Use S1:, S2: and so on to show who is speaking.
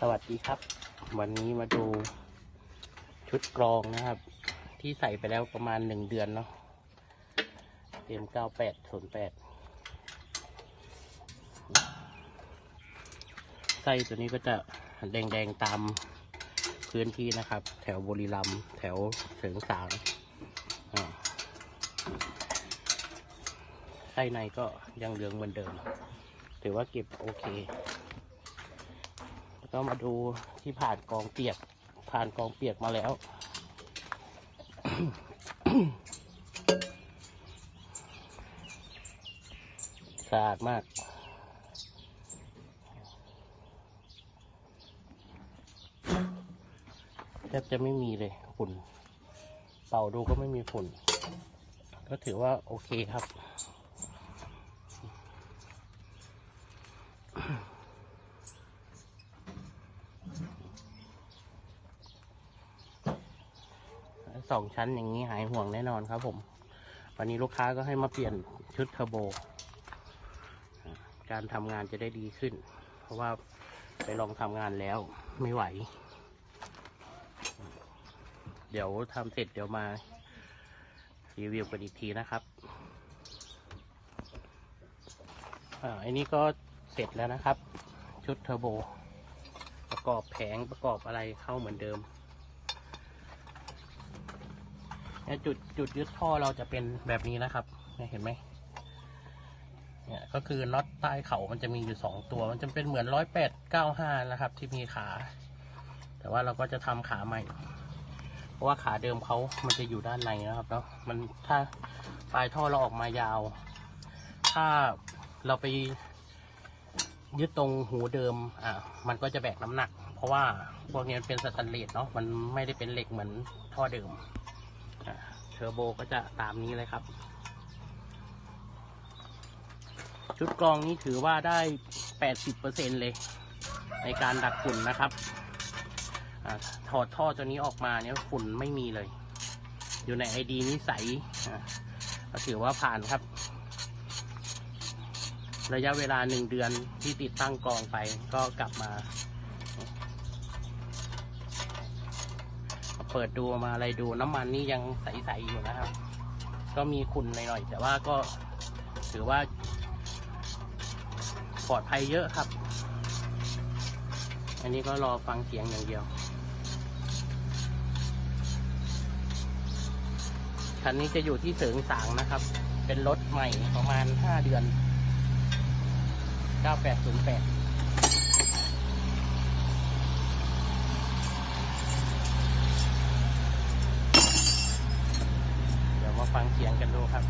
S1: สวัสดีครับ วันนี้มาดูชุดกรองนะครับ ที่ใส่ไปแล้วประมาณหนึ่งเดือนเนาะเต็มเก้าแปดศูนย์แปดไส้ตัวนี้ก็จะแดงๆตามพื้นที่นะครับ แถวบุรีรัมย์แถวเสริงสางไส้ในก็ยังเหลืองเหมือนเดิม ถือว่าเก็บโอเค ก็มาดูที่ผ่านกองเปียก ผ่านกองเปียกมาแล้ว สะอาดมาก แทบจะไม่มีเลยฝุ่น เป่าดูก็ไม่มีฝุ่น ก็ถือว่าโอเคครับ สองชั้นอย่างนี้หายห่วงแน่นอนครับผม วันนี้ลูกค้าก็ให้มาเปลี่ยนชุดเทอร์โบ การทำงานจะได้ดีขึ้น เพราะว่าไปลองทำงานแล้วไม่ไหว เดี๋ยวทำเสร็จเดี๋ยวมารีวิวกันอีกทีนะครับอ่าอันนี้ก็เสร็จแล้วนะครับ ชุดเทอร์โบ ประกอบแผงประกอบอะไรเข้าเหมือนเดิม เนี่ยจุดจุดยึดท่อเราจะเป็นแบบนี้นะครับเนี่ยเห็นไหมเนี่ยก็คือน็อตใต้เขามันจะมีอยู่สองตัว มันจะเป็นเหมือนร้อยแปดเก้าห้านะครับ ที่มีขา แต่ว่าเราก็จะทำขาใหม่ เพราะว่าขาเดิมเขามันจะอยู่ด้านในนะครับเนาะมันถ้าปลายท่อเราออกมายาว ถ้าเราไปยึดตรงหูเดิม อะ มันก็จะแบกน้ำหนัก เพราะว่าพวกนี้มันเป็นสแตนเลสเนาะ มันไม่ได้เป็นเหล็กเหมือนท่อเดิม เทอร์โบก็จะตามนี้เลยครับ ชุดกรองนี้ถือว่าได้ 80%เลย ในการดักฝุ่นนะครับอถอดท่อตัวนี้ออกมาเนี่ยฝุ่นไม่มีเลย อยู่ในไอดีนี้ใสอ่าก็ถือว่าผ่านครับ ระยะเวลาหนึ่งเดือนที่ติดตั้งกรองไปก็กลับมา เปิดดูมาอะไรดูน้ำมันนี่ยังใสๆอยู่นะครับ ก็มีขุ่นหน่อยๆแต่ว่าก็ถือว่าปลอดภัยเยอะครับ อันนี้ก็รอฟังเสียงอย่างเดียว คันนี้จะอยู่ที่เสริงสางนะครับ เป็นรถใหม่ประมาณ 5 เดือน 9808 เดี๋ยวมา ฟังเสียงกันดูครับ